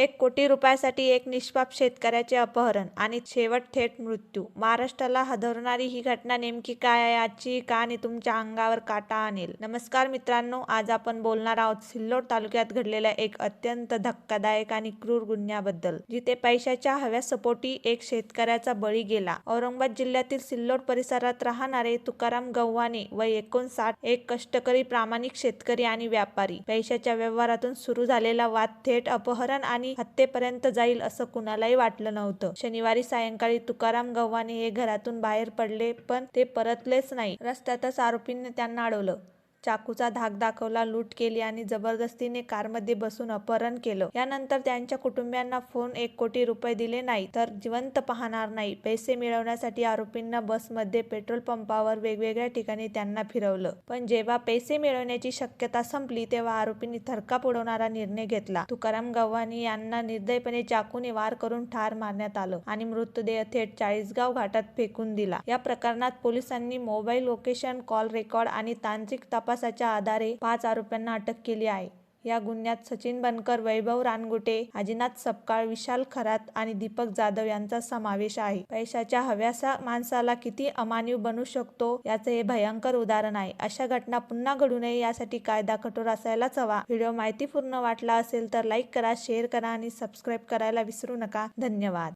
एक कोटी रुपयासाठी एक निष्पाप शेतकऱ्याचे अपहरण आणि शेवट थेट मृत्यू. महाराष्ट्राला हदरणारी ही घटना नेमकी काय आहे आजची कहाणी तुमच्या अंगावर काटा आणेल. नमस्कार मित्रांनो आज आपण बोलणार आहोत सिल्लोड तालुक्यात घडलेल्या एक अत्यंत धक्कादायक आणि क्रूर गुन्ह्याबद्दल जिथे पैशाच्या हव्या सपोटी एक शेतकऱ्याचा बळी गेला. औरंगाबाद जिल्ह्यातील सिल्लोड परिसरात राहणारे तुकाराम गव्हाणे व एकोणसाठ एक कष्टकरी प्रामाणिक शेतकरी आणि व्यापारी पैशाच्या व्यवहारातून सुरू झालेला वाद थेट अपहरण आणि हत्येपर्यंत जाईल असं कुणालाही वाटलं नव्हतं. शनिवारी सायंकाळी तुकाराम गव्हाणे हे घरातून बाहेर पडले पण ते परतलेच नाही. रस्त्यातच आरोपींनी त्यांना अडवलं. चाकूचा धाक दाखवला लूट केली आणि जबरदस्तीने कारमध्ये बसून अपहरण केलं. यानंतर त्यांच्या कुटुंबियांना फोन एक कोटी रुपये दिले नाही तर जिवंत पाहणार नाही. पैसे मिळवण्यासाठी आरोपींना बसमध्ये पेट्रोल पंपावर वेगवेगळ्या ठिकाणी त्यांना फिरवलं. पण जेव्हा पैसे मिळवण्याची शक्यता संपली तेव्हा आरोपींनी थरकाप उडवणारा निर्णय घेतला. तुकाराम गव्हाणी यांना निर्दयपणे चाकूने वार करून ठार मारण्यात आलं आणि मृतदेह थेट चाळीसगाव घाटात फेकून दिला. या प्रकरणात पोलिसांनी मोबाईल लोकेशन कॉल रेकॉर्ड आणि तांत्रिक तपास तपासाच्या आधारे पाच आरोपींना अटक केली आहे. या गुन्ह्यात सचिन बनकर वैभव रानगुटे अजिनाथ सपकाळ विशाल खरात आणि दीपक जाधव यांचा समावेश आहे. पैशाच्या हव्यासा माणसाला किती अमान्य बनू शकतो याचं हे भयंकर उदाहरण आहे. अशा घटना पुन्हा घडू नये यासाठी कायदा कठोर असायलाच हवा. व्हिडिओ माहितीपूर्ण वाटला असेल तर लाईक करा शेअर करा आणि सबस्क्राईब करायला विसरू नका. धन्यवाद.